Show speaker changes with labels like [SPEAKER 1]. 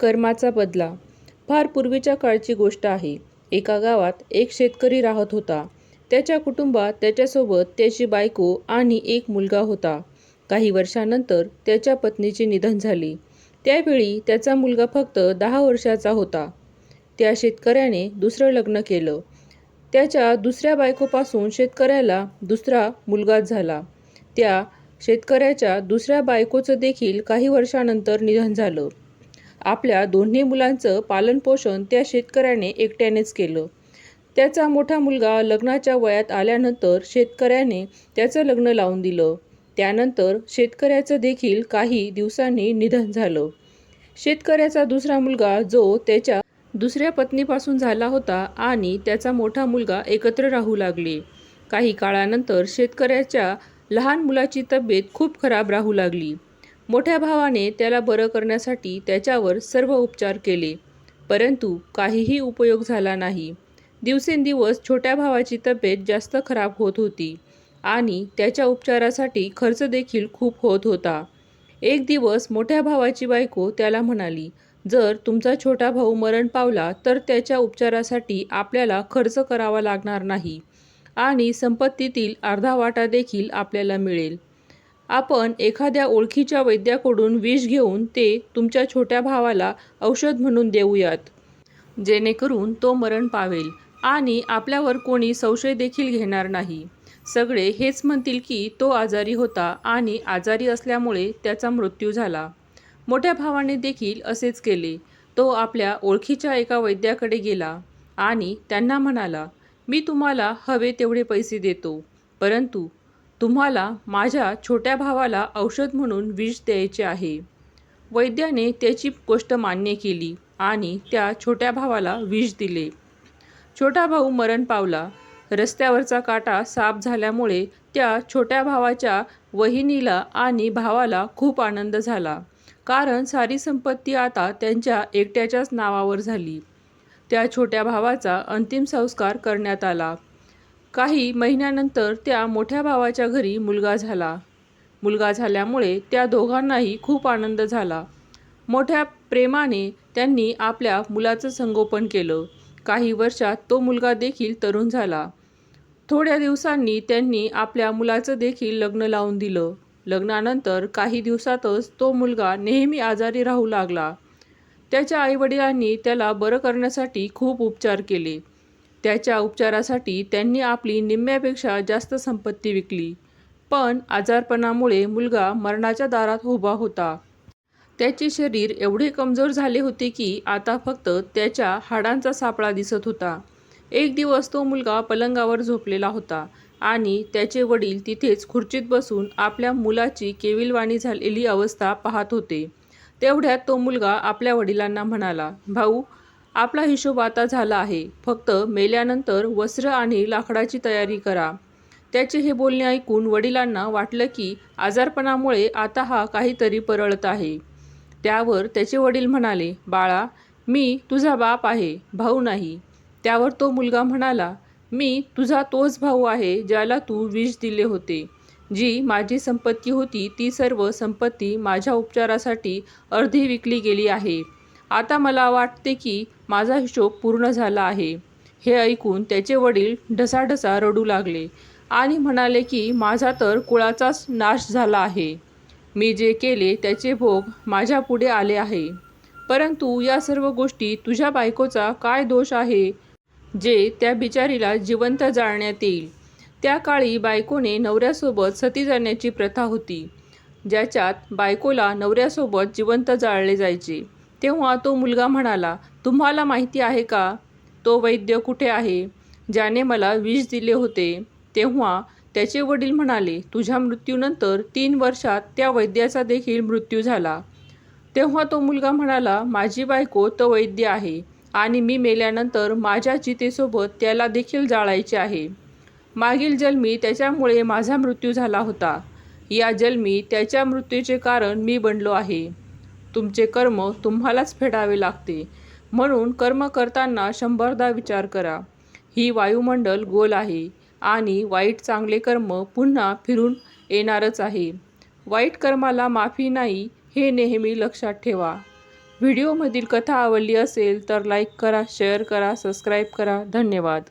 [SPEAKER 1] कर्माचा बदला. फार पूर्वीच्या काळची गोष्ट आहे. एका गावात एक शेतकरी राहत होता. त्याच्या कुटुंबात त्याच्यासोबत त्याची बायको आणि एक मुलगा होता. काही वर्षानंतर त्याच्या पत्नीचे निधन झाले. त्यावेळी त्याचा मुलगा फक्त दहा वर्षाचा होता. त्या शेतकऱ्याने दुसरं लग्न केलं. त्याच्या दुसऱ्या बायकोपासून शेतकऱ्याला दुसरा मुलगाच झाला. त्या शेतकऱ्याच्या दुसऱ्या बायकोचं देखील काही वर्षानंतर निधन झालं. आपल्या दोन्ही मुलांचं पालनपोषण त्या शेतकऱ्याने एकट्यानेच केलं. त्याचा मोठा मुलगा लग्नाच्या वयात आल्यानंतर शेतकऱ्याने त्याचं लग्न लावून दिलं. त्यानंतर शेतकऱ्याचं देखील काही दिवसांनी निधन झालं. शेतकऱ्याचा दुसरा मुलगा जो त्याच्या दुसऱ्या पत्नीपासून झाला होता आणि त्याचा मोठा मुलगा एकत्र राहू लागले. काही काळानंतर शेतकऱ्याच्या लहान मुलाची तब्येत खूप खराब राहू लागली. मोठ्या भावाने त्याला बरं करण्यासाठी त्याच्यावर सर्व उपचार केले. परंतु काहीही उपयोग झाला नाही. दिवसेंदिवस छोट्या भावाची तब्येत जास्त खराब होत होती आणि त्याच्या उपचारासाठी खर्च देखील खूप होत होता. एक दिवस मोठ्या भावाची बायको त्याला म्हणाली जर तुमचा छोटा भाऊ मरण पावला तर त्याच्या उपचारासाठी आपल्याला खर्च करावा लागणार नाही आणि संपत्तीतील अर्धा वाटा देखील आपल्याला मिळेल. आपण एखाद्या ओळखीच्या वैद्याकडून विष घेऊन ते तुमच्या छोट्या भावाला औषध म्हणून देऊयात. जेणेकरून तो मरण पावेल आणि आपल्यावर कोणी संशय देखील घेणार नाही. सगळे हेच म्हणतील की तो आजारी होता आणि आजारी असल्यामुळे त्याचा मृत्यू झाला. मोठ्या भावाने देखील असेच केले. तो आपल्या ओळखीच्या एका वैद्याकडे गेला आणि त्यांना म्हणाला मी तुम्हाला हवे तेवढे पैसे देतो. परंतु तुम्हाला माझ्या छोट्या भावाला औषध म्हणून विष द्यायचे आहे. वैद्याने त्याची गोष्ट मान्य केली आणि त्या छोट्या भावाला विष दिले. छोटा भाऊ मरण पावला. रस्त्यावरचा काटा साफ झाल्यामुळे त्या छोट्या भावाच्या वहिनीला आणि भावाला खूप आनंद झाला. कारण सारी संपत्ती आता त्यांच्या एकट्याच्याच नावावर झाली. त्या छोट्या भावाचा अंतिम संस्कार करण्यात आला. काही महिन्यानंतर त्या मोठ्या भावाच्या घरी मुलगा झाला. मुलगा झाल्यामुळे त्या दोघांनाही खूप आनंद झाला. मोठ्या प्रेमाने त्यांनी आपल्या मुलाचं संगोपन केलं. काही वर्षात तो मुलगा देखील तरुण झाला. थोड्या दिवसांनी त्यांनी आपल्या मुलाचं देखील लग्न लावून दिलं. लग्नानंतर काही दिवसातच तो मुलगा नेहमी आजारी राहू लागला. त्याच्या आईवडिलांनी त्याला बरं करण्यासाठी खूप उपचार केले. त्याच्या उपचारासाठी त्यांनी आपली निम्म्यापेक्षा जास्त संपत्ती विकली. पण आजारपणामुळे मुलगा मरणाच्या दारात उभा होता. त्याचे शरीर एवढे कमजोर झाले होते की आता फक्त त्याच्या हाडांचा सापळा दिसत होता. एक दिवस तो मुलगा पलंगावर झोपलेला होता आणि त्याचे वडील तिथेच खुर्चीत बसून आपल्या मुलाची केविलवाणी झालेली अवस्था पाहत होते. तेवढ्यात तो मुलगा आपल्या वडिलांना म्हणाला भाऊ आपला हिशोब आता झाला आहे. फक्त मेल्यानंतर वस्त्र आणि लाकडाची तयारी करा. त्याचे हे बोलणे ऐकून वडिलांना वाटलं की आजारपणामुळे आता हा काहीतरी परळत आहे. त्यावर त्याचे वडील म्हणाले बाळा मी तुझा बाप आहे भाऊ नाही. त्यावर तो मुलगा म्हणाला मी तुझा तोच भाऊ आहे ज्याला तू विष दिले होते. जी माझी संपत्ती होती ती सर्व संपत्ती माझ्या उपचारासाठी अर्धी विकली गेली आहे. आता मला वाटते की माझा हिशोब पूर्ण झाला आहे. हे ऐकून त्याचे वडील ढसाढसा रडू लागले आणि म्हणाले की माझा तर कुळाचाच नाश झाला आहे. मी जे केले त्याचे भोग माझ्या पुढे आले आहे. परंतु या सर्व गोष्टी तुझ्या बायकोचा काय दोष आहे? जे त्या बिचारीला जिवंत जाळण्यात येईल. त्या काळी बायकोने नवऱ्यासोबत सती जाण्याची प्रथा होती ज्याच्यात बायकोला नवऱ्यासोबत जिवंत जाळले जायचे. तेव्हा तो मुलगा म्हणाला तुम्हाला माहिती आहे का? तो वैद्य कुठे आहे? ज्याने मला विष दिले होते. तेव्हा त्याचे वडील म्हणाले तुझ्या मृत्यूनंतर तीन वर्षात त्या वैद्याचा देखील मृत्यू झाला. तेव्हा तो मुलगा म्हणाला माझी बायको तो वैद्य आहे आणि मी मेल्यानंतर माझ्या चितेसोबत त्याला देखील जाळायचे आहे. मागील जन्मी त्याच्यामुळे माझा मृत्यू झाला होता. या जन्मी त्याच्या मृत्यूचे कारण मी बनलो आहे. तुमचे कर्म तुम्हालाच फेडावे लागते. म्हणून कर्म करताना शंभरदा विचार करा. ही वायुमंडल गोल आहे आणि वाईट चांगले कर्म पुन्हा फिरून येणारच आहे. वाईट कर्माला माफी नाही हे नेहमी लक्षात ठेवा. व्हिडिओमधील कथा आवडली असेल तर लाईक करा शेअर करा सबस्क्राईब करा. धन्यवाद.